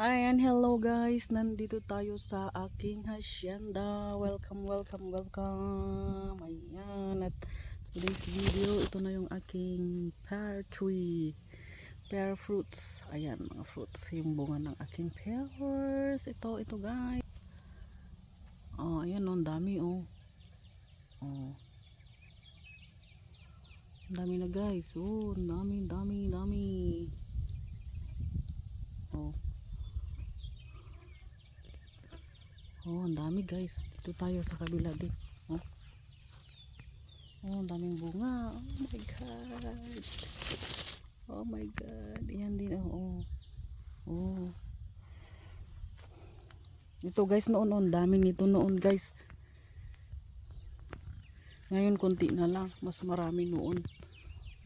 Ayan, hello guys. Nandito tayo sa aking hacienda. Welcome, welcome, welcome. Ayan, at today's video, ito na yung aking pear tree. Pear fruits. Ayan, mga fruits. Yung bunga ng aking pears. Ito, ito guys. Oh, ayan oh, ang dami oh. Oh. Dami na guys. Oh, dami, dami, dami. Oh. Oh, ang dami guys. Dito tayo sa kabila din. Oh. Oh, ang daming bunga. Oh my god. Oh my god. Ayan din. Oh. Oh. oh. Ito guys noon noon. Dami nito noon guys. Ngayon konti na lang. Mas marami noon.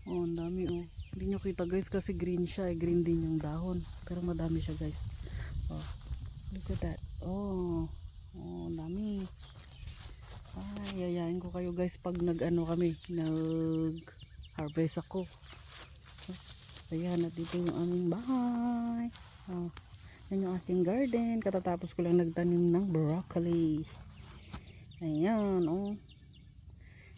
Oh, ang dami oh. Hindi nyo kita guys kasi green siya. eh. Green din yung dahon. Pero madami siya guys. Oh. Look at that. Oh. Oh, dami. Ay, yayain ko kayo guys pag nag-ano kami, nag-harvest ako. Ayan, at dito yung aming bahay. Oh, yan yung aking garden. Katatapos ko lang nagtanim ng broccoli. Ayan, oh.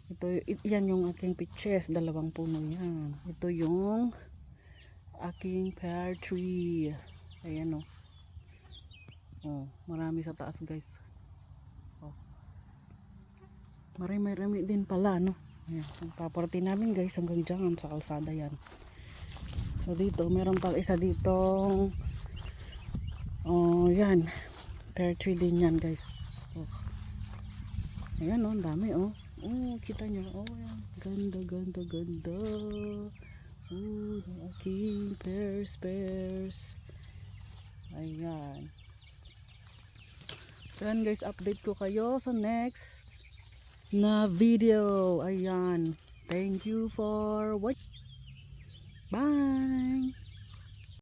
Ito, yan yung aking peaches. Dalawang puno yan. Ito yung aking pear tree. Ayan, oh. Oh, marami sa taas, guys. Marami-marami din pala, no? Ayan, ang property namin, guys, hanggang dyan sa kalsada yan. So, dito, meron pang isa dito. Oh, yan. Pear tree din yan, guys. Oh. Ayan, oh, dami, oh. Oh, kita nyo. Oh, yan. Ganda, ganda, ganda. Oh, yung aking pears, pears. Ayan. So guys, update ko kayo sa next na video. Ayan. Thank you for watching. Bye!